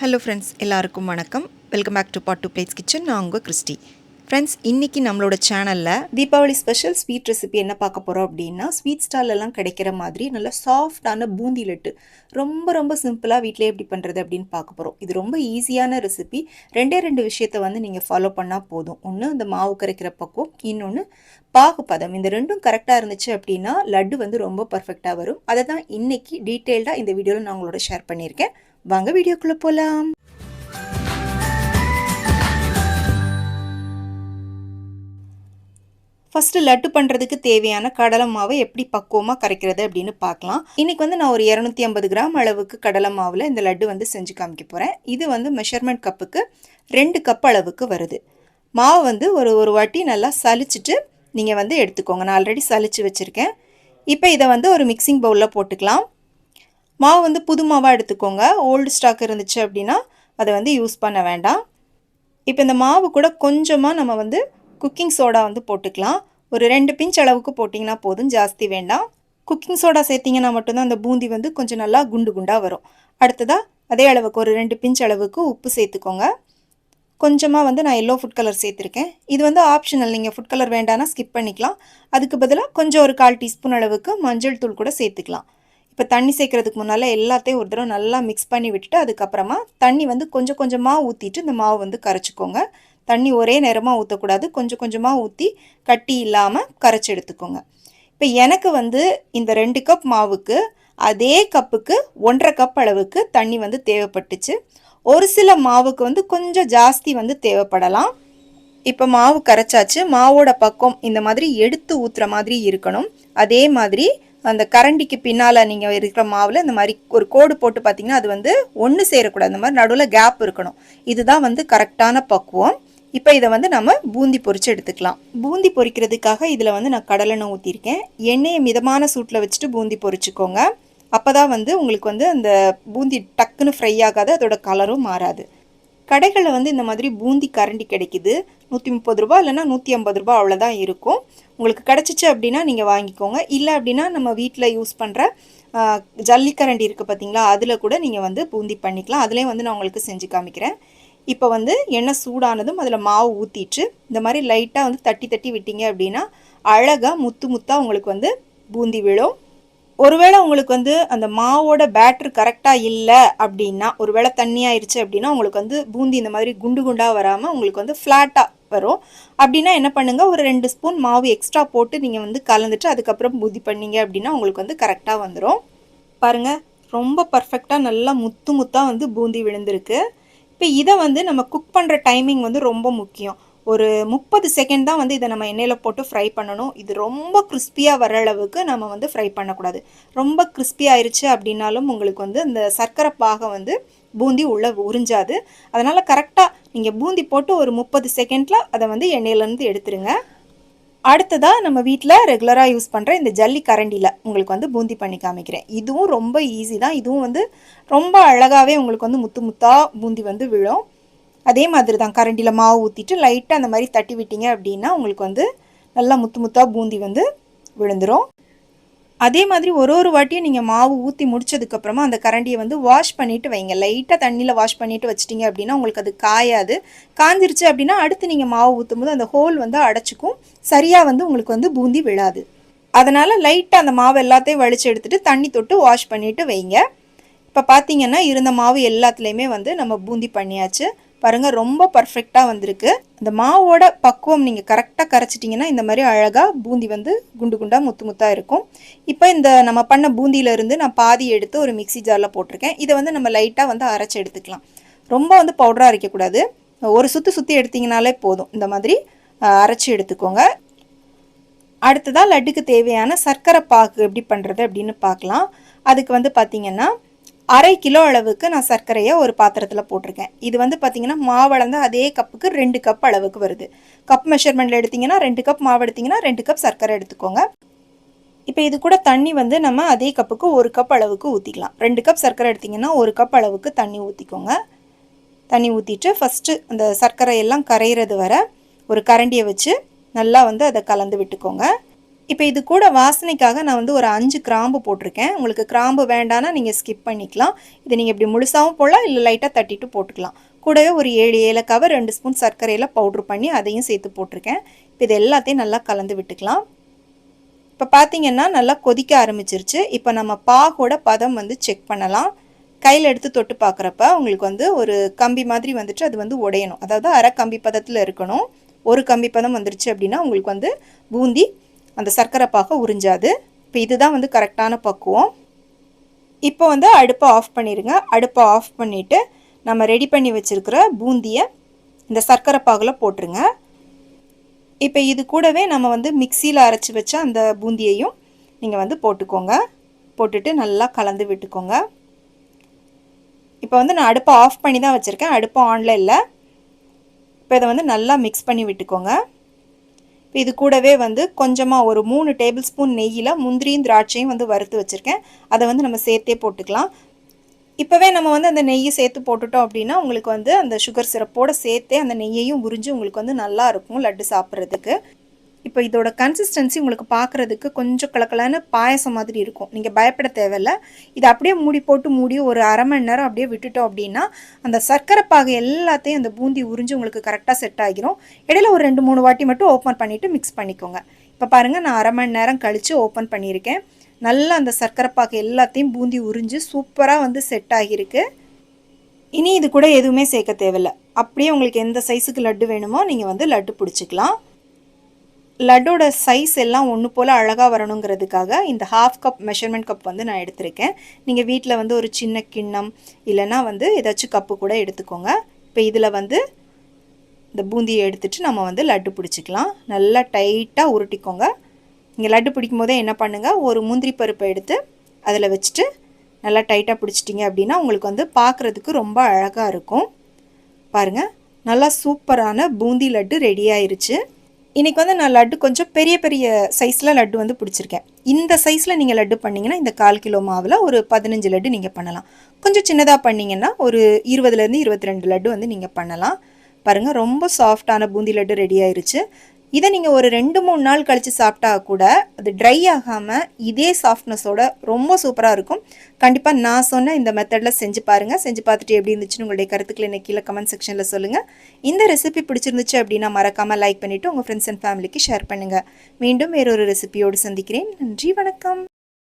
Hello friends எல்லாருக்கும் வணக்கம். Welcome back to pot to plates kitchen நான் உங்கள் கிறிஸ்டி. ஃப்ரெண்ட்ஸ் இன்றைக்கி நம்மளோட சேனலில் தீபாவளி ஸ்பெஷல் ஸ்வீட் ரெசிபி என்ன பார்க்க போகிறோம் அப்படின்னா ஸ்வீட் ஸ்டாலெல்லாம் கிடைக்கிற மாதிரி நல்ல சாஃப்டான பூந்தி லட்டு. ரொம்ப ரொம்ப சிம்பிளாக வீட்டிலே எப்படி பண்ணுறது அப்படின்னு பார்க்க போகிறோம் இது ரொம்ப ஈஸியான ரெசிபி ரெண்டே ரெண்டு விஷயத்தை வந்து நீங்கள் ஃபாலோ பண்ணால் போதும். ஒன்று அந்த மாவு கரைக்கிற பக்கம் இன்னொன்று பாகு பதம். இந்த ரெண்டும் கரெக்டாக இருந்துச்சு அப்படின்னா லட்டு வந்து ரொம்ப பர்ஃபெக்டாக வரும். அதை தான் இன்றைக்கி டீட்டெயில்டாக இந்த வீடியோவில் நான் உங்களோட ஷேர் பண்ணியிருக்கேன். வாங்க வீடியோக்குள்ளே போகலாம் ஃபஸ்ட்டு லட்டு பண்ணுறதுக்கு தேவையான கடலை மாவை எப்படி பக்குவமாக கரைக்கிறது அப்படின்னு பார்க்கலாம். இன்றைக்கி வந்து நான் ஒரு இரநூத்தி ஐம்பது கிராம் அளவுக்கு கடலை மாவில் இந்த லட்டு வந்து செஞ்சு காமிக்க போகிறேன் இது வந்து மெஷர்மெண்ட் கப்புக்கு ரெண்டு கப் அளவுக்கு வருது. மாவு வந்து ஒரு ஒரு வாட்டி நல்லா சலிச்சிட்டு நீங்கள் வந்து எடுத்துக்கோங்க. நான் ஆல்ரெடி சலிச்சு வச்சுருக்கேன். இப்போ இதை வந்து ஒரு மிக்சிங் பவுலில் போட்டுக்கலாம். மாவு வந்து புது மாவாக எடுத்துக்கோங்க. ஓல்டு ஸ்டாக் இருந்துச்சு அப்படின்னா அதை வந்து யூஸ் பண்ண வேண்டாம். இப்போ இந்த மாவு கூட கொஞ்சமாக நம்ம வந்து குக்கிங் சோடா வந்து போட்டுக்கலாம். ஒரு ரெண்டு பிஞ்ச் அளவுக்கு போட்டிங்கன்னா போதும் ஜாஸ்தி வேண்டாம். குக்கிங் சோடா சேர்த்திங்கன்னா மட்டும்தான் அந்த பூந்தி வந்து கொஞ்சம் நல்லா குண்டு குண்டாக வரும். அடுத்ததாக அதே அளவுக்கு ஒரு ரெண்டு பிஞ்ச் அளவுக்கு உப்பு சேர்த்துக்கோங்க. கொஞ்சமாக வந்து நான் எல்லோ ஃபுட் கலர் சேர்த்துருக்கேன். இது வந்து ஆப்ஷனல் நீங்கள் ஃபுட் கலர் வேண்டானா ஸ்கிப் பண்ணிக்கலாம். அதுக்கு பதிலாக கொஞ்சம் ஒரு கால் டீஸ்பூன் அளவுக்கு மஞ்சள் தூள் கூட சேர்த்துக்கலாம். இப்போ தண்ணி சேர்க்கறதுக்கு முன்னால் எல்லாத்தையும் ஒரு தடவை நல்லா மிக்ஸ் பண்ணி விட்டுட்டு அதுக்கப்புறமா தண்ணி வந்து கொஞ்சம் கொஞ்சமாக ஊற்றிட்டு இந்த மாவு வந்து கரைச்சிக்கோங்க. தண்ணி ஒரே நேரமாக ஊற்றக்கூடாது கொஞ்சம் கொஞ்சமாக ஊற்றி கட்டி இல்லாமல் கரைச்சி எடுத்துக்கோங்க. இப்போ எனக்கு வந்து இந்த ரெண்டு கப் மாவுக்கு அதே கப்புக்கு ஒன்றரை கப் அளவுக்கு தண்ணி வந்து தேவைப்பட்டுச்சு. ஒரு சில மாவுக்கு வந்து கொஞ்சம் ஜாஸ்தி வந்து தேவைப்படலாம். இப்போ மாவு கரைச்சாச்சு. மாவோட பக்கம் இந்த மாதிரி எடுத்து ஊற்றுற மாதிரி இருக்கணும். அதே மாதிரி அந்த கரண்டிக்கு பின்னால் நீங்கள் இருக்கிற மாவில் இந்த மாதிரி ஒரு கோடு போட்டு பார்த்தீங்கன்னா அது வந்து ஒன்று சேரக்கூடாது. இந்த மாதிரி நடுவில் கேப் இருக்கணும். இதுதான் வந்து கரெக்டான பக்குவம். இப்போ இதை வந்து நம்ம பூந்தி பொரித்து எடுத்துக்கலாம். பூந்தி பொரிக்கிறதுக்காக இதில் வந்து நான் கடலெண்ணெய் ஊற்றிருக்கேன் எண்ணெயை மிதமான சூட்டில் வச்சுட்டு பூந்தி பொரிச்சுக்கோங்க அப்போ தான் வந்து உங்களுக்கு வந்து அந்த பூந்தி டக்குன்னு ஃப்ரை ஆகாது அதோட கலரும் மாறாது. கடைகளில் வந்து இந்த மாதிரி பூந்தி கரண்டி கிடைக்குது. நூற்றி முப்பது ரூபா இல்லைனா நூற்றி ஐம்பது ரூபா அவ்வளோதான் இருக்கும். உங்களுக்கு கிடச்சிச்சு அப்படின்னா நீங்கள் வாங்கிக்கோங்க. இல்லை அப்படின்னா நம்ம வீட்டில் யூஸ் பண்ணுற ஜல்லிக்கரண்டி இருக்குது பார்த்தீங்களா அதில் கூட நீங்கள் வந்து பூந்தி பண்ணிக்கலாம். அதுலேயும் வந்து நான் உங்களுக்கு செஞ்சு காமிக்கிறேன். இப்போ வந்து எண்ணெய் சூடானதும் அதில் மாவு ஊற்றிட்டு இந்த மாதிரி லைட்டாக வந்து தட்டி தட்டி விட்டீங்க அப்படின்னா அழகாக முத்து முத்தாக உங்களுக்கு வந்து பூந்தி விழும். ஒருவேளை உங்களுக்கு வந்து அந்த மாவோட பேட்ரு கரெக்டாக இல்லை அப்படின்னா ஒருவேளை தண்ணியாயிருச்சு அப்படின்னா உங்களுக்கு வந்து பூந்தி இந்த மாதிரி குண்டு குண்டாக வராமல் உங்களுக்கு வந்து ஃப்ளாட்டாக வரும். அப்படின்னா என்ன பண்ணுங்கள் ஒரு ரெண்டு ஸ்பூன் மாவு எக்ஸ்ட்ரா போட்டு நீங்கள் வந்து கலந்துட்டு அதுக்கப்புறம் பூந்தி பண்ணீங்க அப்படின்னா உங்களுக்கு வந்து கரெக்டாக வந்துடும் பாருங்கள் ரொம்ப பர்ஃபெக்டாக நல்லா முத்து முத்தாக வந்து பூந்தி விழுந்திருக்கு. இப்போ இதை வந்து நம்ம குக் பண்ணுற டைமிங் வந்து ரொம்ப முக்கியம். ஒரு முப்பது செகண்ட் தான் வந்து இதை நம்ம எண்ணெயில் போட்டு ஃப்ரை பண்ணணும். இது ரொம்ப கிறிஸ்பியாக வர அளவுக்கு நம்ம வந்து ஃப்ரை பண்ணக்கூடாது. ரொம்ப கிறிஸ்பி ஆயிடுச்சு அப்படின்னாலும் உங்களுக்கு வந்து இந்த சர்க்கரை பாகம் வந்து பூந்தி உள்ளே உறிஞ்சாது. அதனால் கரெக்டாக நீங்கள் பூந்தி போட்டு ஒரு முப்பது செகண்டில் அதை வந்து எண்ணெயிலேருந்து எடுத்துருங்க. அடுத்ததாக நம்ம வீட்டில் ரெகுலராக யூஸ் பண்ணுற இந்த ஜல்லி கரண்டியில் உங்களுக்கு வந்து பூந்தி பண்ணி காமிக்கிறேன். இதுவும் ரொம்ப ஈஸி தான். இதுவும் வந்து ரொம்ப அழகாகவே உங்களுக்கு வந்து முத்து முத்தாக பூந்தி வந்து விழும். அதே மாதிரி தான் கரண்டியில் மாவு ஊற்றிட்டு லைட்டாக அந்த மாதிரி தட்டி விட்டீங்க அப்படின்னா உங்களுக்கு வந்து நல்லா முத்து முத்தாக பூந்தி வந்து விழுந்துடும் அதே மாதிரி ஒரு ஒரு வாட்டியும் நீங்கள் மாவு ஊற்றி முடிச்சதுக்கப்புறமா அந்த கரண்டியை வந்து வாஷ் பண்ணிவிட்டு வைங்க. லைட்டாக தண்ணியில் வாஷ் பண்ணிவிட்டு வச்சிட்டிங்க அப்படின்னா உங்களுக்கு அது காயாது. காஞ்சிருச்சு அப்படின்னா அடுத்து நீங்கள் மாவு ஊற்றும் போது அந்த ஹோல் வந்து அடைச்சிக்கும். சரியாக வந்து உங்களுக்கு வந்து பூந்தி விழாது. அதனால் லைட்டாக அந்த மாவு எல்லாத்தையும் வலிச்சு எடுத்துகிட்டு தண்ணி தொட்டு வாஷ் பண்ணிவிட்டு வைங்க. இப்போ பார்த்தீங்கன்னா இருந்த மாவு எல்லாத்துலேயுமே வந்து நம்ம பூந்தி பண்ணியாச்சு. பாருங்கள் ரொம்ப பர்ஃபெக்டாக வந்திருக்கு. அந்த மாவோட பக்குவம் நீங்கள் கரெக்டாக கரைச்சிட்டிங்கன்னா இந்த மாதிரி அழகாக பூந்தி வந்து குண்டு குண்டாக முத்து முத்தாக இருக்கும். இப்போ இந்த நம்ம பண்ண பூந்தியிலேருந்து நான் பாதி எடுத்து ஒரு மிக்சி ஜாரில் போட்டிருக்கேன். இதை வந்து நம்ம லைட்டாக வந்து அரைச்சி எடுத்துக்கலாம். ரொம்ப வந்து பவுடராக அரைக்கக்கூடாது. ஒரு சுற்றி சுற்றி எடுத்திங்கனாலே போதும். இந்த மாதிரி அரைச்சி எடுத்துக்கோங்க. அடுத்ததாக லட்டுக்கு தேவையான சர்க்கரை பாக்கு எப்படி பண்ணுறது அப்படின்னு பார்க்கலாம். அதுக்கு வந்து பார்த்திங்கன்னா அரை கிலோ அளவுக்கு நான் சர்க்கரையை ஒரு பாத்திரத்தில் போட்டிருக்கேன். இது வந்து பார்த்திங்கன்னா மாவளந்து அதே கப்புக்கு ரெண்டு கப் அளவுக்கு வருது. கப் மெஷர்மெண்ட்டில் எடுத்திங்கன்னா ரெண்டு கப் மாவு எடுத்திங்கன்னா ரெண்டு கப் சர்க்கரை எடுத்துக்கோங்க. இப்போ இது கூட தண்ணி வந்து நம்ம அதே கப்புக்கு ஒரு கப் அளவுக்கு ஊற்றிக்கலாம் ரெண்டு கப் சர்க்கரை எடுத்திங்கன்னா ஒரு கப் அளவுக்கு தண்ணி ஊற்றிக்கோங்க தண்ணி ஊற்றிட்டு ஃபஸ்ட்டு அந்த சர்க்கரை எல்லாம் கரையிறது வர ஒரு கரண்டியை வச்சு நல்லா வந்து அதை கலந்து விட்டுக்கோங்க. இப்போ இது கூட வாசனைக்காக நான் வந்து ஒரு அஞ்சு கிராம்பு போட்டிருக்கேன். உங்களுக்கு கிராம்பு வேண்டான்னா நீங்கள் ஸ்கிப் பண்ணிக்கலாம். இது நீங்கள் இப்படி முழுசாகவும் போடலாம் இல்லை லைட்டாக தட்டிட்டு போட்டுக்கலாம். கூடவே ஒரு ஏழு ஏலக்காவை ரெண்டு ஸ்பூன் சர்க்கரையில் பவுட்ரு பண்ணி அதையும் சேர்த்து போட்டிருக்கேன். இப்போ இது எல்லாத்தையும் நல்லா கலந்து விட்டுக்கலாம். இப்போ பார்த்தீங்கன்னா நல்லா கொதிக்க ஆரம்பிச்சிருச்சு. இப்போ நம்ம பாகோட பதம் வந்து செக் பண்ணலாம். கையில் எடுத்து தொட்டு பார்க்குறப்ப உங்களுக்கு வந்து ஒரு கம்பி மாதிரி வந்துட்டு அது வந்து உடையணும். அதாவது அரை கம்பி பதத்தில் இருக்கணும். ஒரு கம்பி பதம் வந்துருச்சு அப்படின்னா உங்களுக்கு வந்து பூந்தி அந்த சர்க்கரை பாகை உறிஞ்சாது. இப்போ இதுதான் வந்து கரெக்டான பக்குவம். இப்போ வந்து அடுப்பை ஆஃப் பண்ணிடுங்க அடுப்பை ஆஃப் பண்ணிவிட்டு நம்ம ரெடி பண்ணி வச்சுருக்கிற பூந்தியை இந்த சர்க்கரை பாகில் போட்டுருங்க. இப்போ இது கூடவே நம்ம வந்து மிக்சியில் அரைச்சி வச்ச அந்த பூந்தியையும் நீங்கள் வந்து போட்டுக்கோங்க. போட்டுட்டு நல்லா கலந்து விட்டுக்கோங்க. இப்போ வந்து நான் அடுப்பை ஆஃப் பண்ணி தான் வச்சுருக்கேன். அடுப்பு ஆனில் இல்லை. இப்போ இதை வந்து நல்லா மிக்ஸ் பண்ணி விட்டுக்கோங்க. இப்போ இது கூடவே வந்து கொஞ்சமாக ஒரு மூணு டேபிள் ஸ்பூன் நெய்யில் முந்திரியும் திராட்சையும் வந்து வறுத்து வச்சுருக்கேன். அதை வந்து நம்ம சேர்த்தே போட்டுக்கலாம். இப்போவே நம்ம வந்து அந்த நெய்யை சேர்த்து போட்டுட்டோம் அப்படின்னா உங்களுக்கு வந்து அந்த சுகர் சிரப்போடு சேர்த்தே அந்த நெய்யையும் உறிஞ்சு உங்களுக்கு வந்து நல்லா இருக்கும் லட்டு சாப்பிட்றதுக்கு. இப்போ இதோட கன்சிஸ்டன்சி உங்களுக்கு பார்க்குறதுக்கு கொஞ்சம் கலக்கலான பாயசம் மாதிரி இருக்கும். நீங்கள் பயப்பட தேவையில்ல. இதை அப்படியே மூடி போட்டு மூடி ஒரு அரை மணி நேரம் அப்படியே விட்டுட்டோம் அப்படின்னா அந்த சர்க்கரை பாகை எல்லாத்தையும் அந்த பூந்தி உறிஞ்சு உங்களுக்கு கரெக்டாக செட் ஆகிரும். இடையில ஒரு ரெண்டு மூணு வாட்டி மட்டும் ஓப்பன் பண்ணிவிட்டு மிக்ஸ் பண்ணிக்கோங்க. இப்போ பாருங்கள் நான் அரை மணி நேரம் கழித்து ஓப்பன் பண்ணியிருக்கேன். நல்லா அந்த சர்க்கரை பாகை எல்லாத்தையும் பூந்தி உறிஞ்சு சூப்பராக வந்து செட் ஆகியிருக்கு. இனி இது கூட எதுவுமே சேர்க்க தேவையில்ல. அப்படியே உங்களுக்கு எந்த சைஸுக்கு லட்டு வேணுமோ நீங்கள் வந்து லட்டு பிடிச்சிக்கலாம். லட்டோட சைஸ் எல்லாம் ஒன்று போல் அழகாக வரணுங்கிறதுக்காக இந்த ஹாஃப் கப் மெஷர்மெண்ட் கப் வந்து நான் எடுத்திருக்கேன். நீங்கள் வீட்டில் வந்து ஒரு சின்ன கிண்ணம் இல்லைன்னா வந்து ஏதாச்சும் கப்பு கூட எடுத்துக்கோங்க. இப்போ இதில் வந்து இந்த பூந்தியை எடுத்துகிட்டு நம்ம வந்து லட்டு பிடிச்சிக்கலாம். நல்லா டைட்டாக உருட்டிக்கோங்க. இங்கே லட்டு பிடிக்கும் போதே என்ன பண்ணுங்கள் ஒரு முந்திரி பருப்பை எடுத்து அதில் வச்சுட்டு நல்லா டைட்டாக பிடிச்சிட்டிங்க அப்படின்னா உங்களுக்கு வந்து பார்க்குறதுக்கு ரொம்ப அழகாக இருக்கும். பாருங்கள் நல்லா சூப்பரான பூந்தி லட்டு ரெடி ஆயிருச்சு. இன்றைக்கி வந்து நான் லட்டு கொஞ்சம் பெரிய பெரிய சைஸில் லட்டு வந்து பிடிச்சிருக்கேன். இந்த சைஸில் நீங்கள் லட்டு பண்ணிங்கன்னா இந்த கால் கிலோ மாவில் ஒரு பதினஞ்சு லட்டு நீங்கள் பண்ணலாம். கொஞ்சம் சின்னதாக பண்ணிங்கன்னா ஒரு இருபதுலேருந்து இருபத்தி ரெண்டு லட்டு வந்து நீங்கள் பண்ணலாம். பாருங்கள் ரொம்ப சாஃப்டான பூந்தி லட்டு ரெடி ஆயிருச்சு. இதை நீங்கள் ஒரு ரெண்டு மூணு நாள் கழித்து சாப்பிட்டா கூட அது ட்ரை ஆகாமல் இதே சாஃப்ட்னஸோட ரொம்ப சூப்பராக இருக்கும். கண்டிப்பாக நான் சொன்ன இந்த மெத்தடில் செஞ்சு பாருங்கள் செஞ்சு பார்த்துட்டு எப்படி இருந்துச்சுன்னு உங்களுடைய கருத்துக்களை எனக்கு கீழே கமெண்ட் செக்ஷனில் சொல்லுங்கள் இந்த ரெசிபி பிடிச்சிருந்துச்சு அப்படின்னா மறக்காமல் லைக் பண்ணிவிட்டு உங்கள் ஃப்ரெண்ட்ஸ் அண்ட் ஃபேமிலிக்கு ஷேர் பண்ணுங்கள் மீண்டும் வேறொரு ரெசிபியோடு சந்திக்கிறேன். நன்றி வணக்கம்.